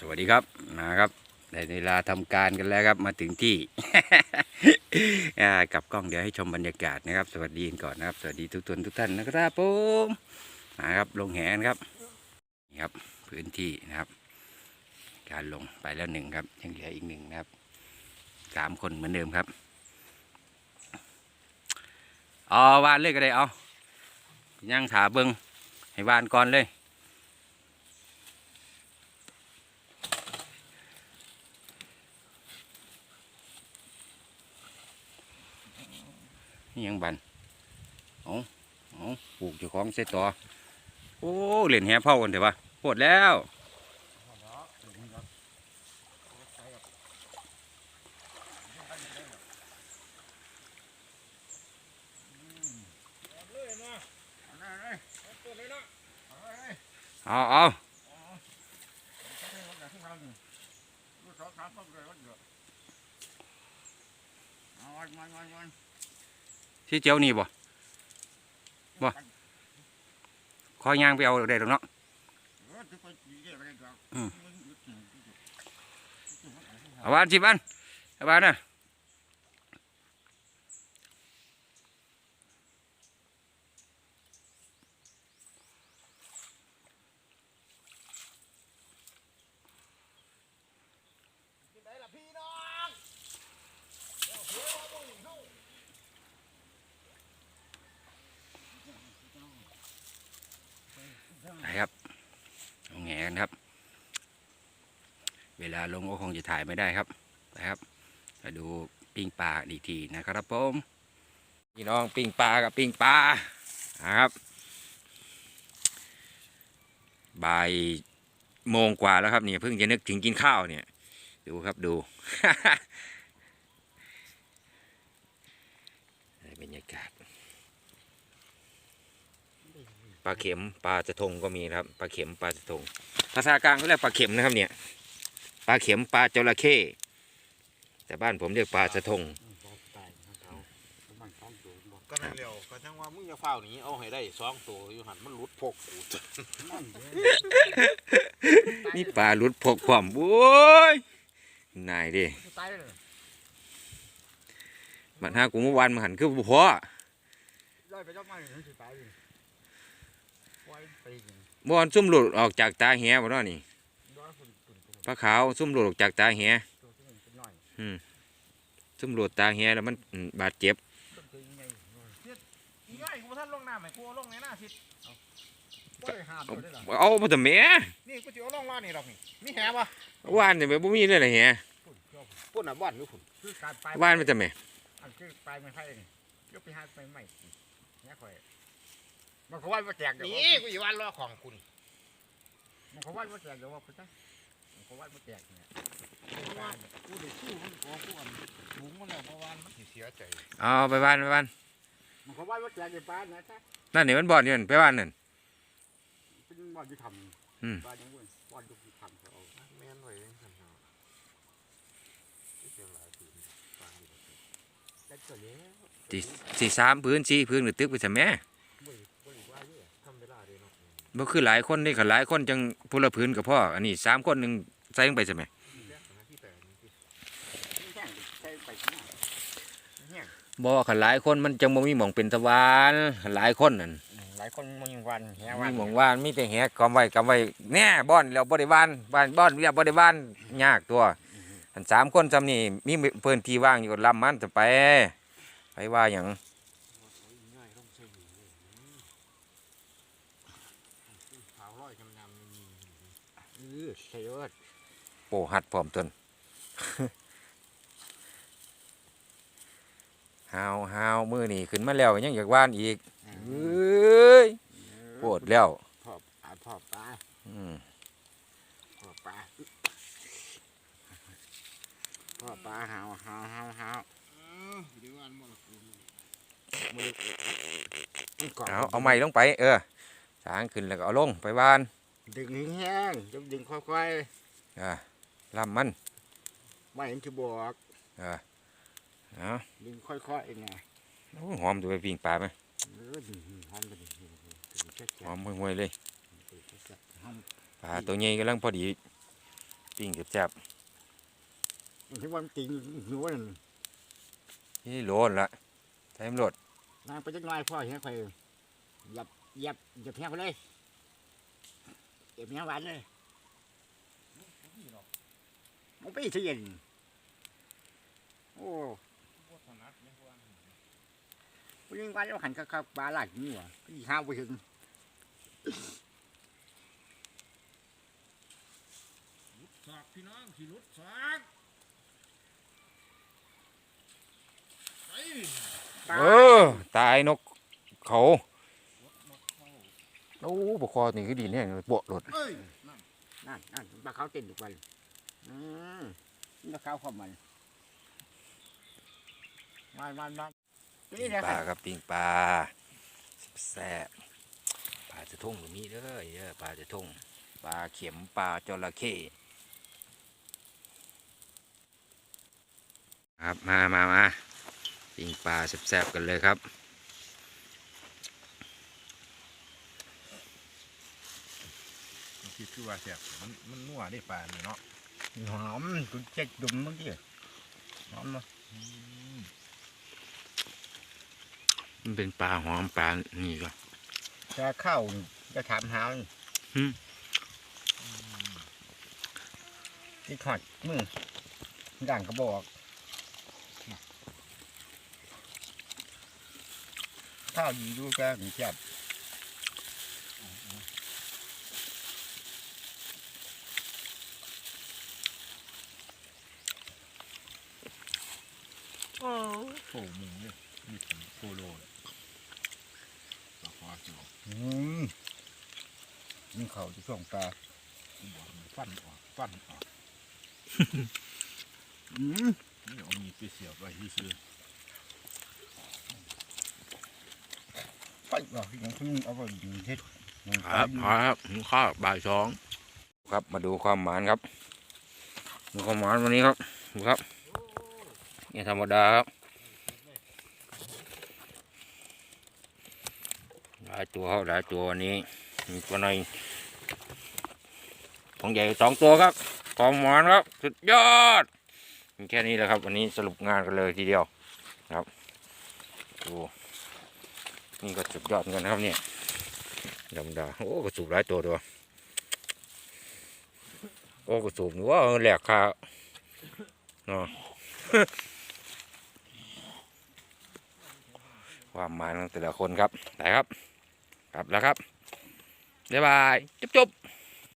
สวัสดีครับนะครับได้เวลาทำการกันแล้วครับมาถึงที่กับกล้องเดี๋ยวให้ชมบรรยากาศนะครับ สวัสดีก่อนนะครับ สวัสดีทุกท่านทุกท่านนะครับผมนะครับลงแหนครับนี่ครับพื้นที่นะครับ การลงไปแล้วหนึ่งครับ ยังเหลืออีกหนึ่งนะครับสามคนเหมือนเดิมครับเอาวานเลยก็ได้เอาย่างขาเบิงให้วานก่อนเลย นี่ยังบันเอาเอาปลูกเจ้าของเสต่อโอ้เหรียญแห่เผากันเถอะวะปวดแล้วเอาเอา ที่เจียวนี่บ่บ่ขอย่างไปเอาได้หรอกเนาะเอาบ้านสิบ้านเอาบ้านน่ะไปครับเอาแงกันครับ เวลาลงก็คงจะถ่ายไม่ได้ครับนะครับมาดูปิ้งปลาอีกทีนะครับผมพี่น้องปิ้งปลากับปิ้งปลานะครับบ่ายโมงกว่าแล้วครับเนี่ยเพิ่งจะนึกถึงกินข้าวเนี่ย ดูครับดูบรรยากาศปลาเข็มปลาจะทงก็มีครับปลาเข็มปลาจะทงภาษากลางเขาเรียกปลาเข็มนะครับเนี่ย ปลาเข็มปลาจระเข้แต่บ้านผมเรียกปลาสะทงก็นั่นเร็วก็จังว่ามึงจะเฝ้าหนีเอาให้ได้สองตัวอยู่หันมันหลุดพกกูนี่ปลาหลุดพกความโอ้ยนายดิตายเลยมันหากูเมื่อวานมาหันคือบุพอร้อยไปจับมาถึงสิตายอยู่ไว้ไปกินบอนซุ่มหลุดออกจากตาแหบ่เนาะนี่ ร้อยคนตุ่นตัว ปลาขาวซุ่มหลุดออกจากตาแหตัวที่มันเป็นน้อยซุ่มหลุดตาแหแล้วมันอืมบาดเจ็บต้นตัวยังไงเฮ็ดอีง่ายกูท่านลงน้ำไหมกูเอาลงในหน้าสิเอาบ่ได้ห้ามตัวได้หรอเอามาแต่แหม่นี่กูจะเอาลงว่านี่หรอกนี่มีแหวะวานเนี่ยบ่มีเลยล่ะแหพุ่นพุ่นอะบ้านอยู่พุ่นคือการไปวานมาแต่แหม่อันคือไปไม่ไผ่นี่ยกไปหาไปใหม่เนี่ยข่อยมันก็ว่ามาแจกเดี๋ยวนี่กูอยู่วันรอของคุณมันก็ว่ามาแจกเดี๋ยวว่าไปจ้ะมัน ก็ว่ามาแจกเนี่ยกูได้สู้มันก็กูอันสูงมันแล้วเมื่อวานมันสิเสียใจเอาไปบ้านไปบ้านมันก็ว่าว่าแจกในบ้านนะจ๊ะนั่นนี่มันบ่อนอยู่นั่นไปบ้านนั่นเป็นบ้านที่ทอืมำบ้านยังเว้ยบ้านที่ทำเขาเอาแม่นไว้ยังทำเอาที่เจ้าหลายปีบ้านอยู่แต่ก็แล้ว สี่สี่สามพื้นสี่พื้นหรือตึกไปแต่แหม่บ่ได้บ่ได้ บ่คือหลายคนนี่ก็หลายคนจังผู้ละพื้นกับพ่ออันนี้สามคนหนึงใส่ลงไปใช่ไหมแรกนะที่แปลงนี่สินี่แห้งใส่ไปข้างหน้าแห้งบ่ขันหลายคนมันจังบ่มีหม่องเป็นตะวันคันหลายคนนั่นหลายคนมันยังวันแหมีวันหม่องว่านมีแต่แหกกำไว้กำไว้แน่บ่อนแล้วบ่ได้ว่านบ้านบ่อนเรียกบ่ได้ว่านยากตัวอันสามคนจำนี่มีพื้นที่ว่างอยู่ก็ลำมันจะไป ไปว่าหยังง่ายต้องใช้หนีเลยขาวร้อยจำนำมีเออ ใช่ว่าโปหัดพร้อมตนหาวหาวมือนี่ขึ้นมาแล้วยังอยากว่านอีกเอ้ยปวดแล้วพ่ออาพ่อปลาอืมพ่อปลาพ่อปลาหาวหาวหาวหาวดีวันมรกูมือเอาเอาไม้ลงไป เออ สางขึ้นแล้วก็เอาลงไปว่าน ดึงแห้งจะดึงค่อยอ่าลำมันๆไม่เห็นจะบอกอ่าเอาดึงค่อยๆไงโอ้หอมตัวไปปิ้งปลาไหมเออดึงหอมกันดิดึงแค่หอมห่วยๆเลยหอมปลาตัวใหญ่กำลังพอดีปิ้งแซ่บมันถึงวันจริงหนูว่านั่นๆนี่โลนละใช้มันโลดนางไปจักหน้อยพ่อเห็นใครหยับหยับหยับแพงไปเลย เก็บแพงหวานเลยมันไปเสียนโอ้ผู้ยิงวันแล้วหันกับปลาหลักนี่หว่าพี่ข้าวไปถึงสากพี่น้องขี่รถสากไปเออ ตายนกเขา โอ้ปกคอนี่คือดีเนี่ยปวดรถเอ้ยนั่นนั่นปลาเขาวเต้นทุกวันอืมนี่ปลาเขาวความมันมันมันมันนี่นะปคลารับครับปิ้งปลาแซ่บปลาจะทุ่งตรงนี้เด้อเด้อปลาจะทุ่งปลาเข็มปลาจระเข้ครับมามามาปิ้งปลาแซ่บๆกันเลยครับ มัน คิดคือว่าแซ่บมันมันนัวได้ปลานี่เนาะหอมคุณเจ็ดดุมเมื่อกี้หอมเนาะอืมมันเป็นปลาหอมปลานี่ก็จะเข้าจะถามหามันหืมที่ขอดมือด่างกระบอกข้าวดีดูแกหนีจับ โอ้โหมึงเนี่ยมีถึงโคโลเลยปลาคอสิอืมนี่เขาที่ช่วงปลาบอกมันฟันออกฟันออกอืมนี่เอามีดไปเสียบไว้ซื่อไปบอกที่ยังเพิ่งเอาไปยิงเฮ็ดครับครับหิวข้าวบ่ายสองครับมาดูความหมานครับ ดูความหมานวันนี้ครับดูครับ นี่ธรรมดาครับหลายตัวครับหลายตัววันนี้ มีตัวในของใหญ่สองตัวครับความหมานครับ สุดยอดมีแค่นี้แหละครับ วันนี้สรุปงานกันเลยทีเดียวครับดูนี่ก็สุดยอดกันครับเนี่ยธรรมดาโอ้กระสูบหลายตัวด้วยโอ้กระสูบหนี่ว่าแหลกคาเนาะ ความหมายของแต่ละคนครับไปครับ กลับแล้วครับบ๊ายบาย จุ๊บจุ๊บ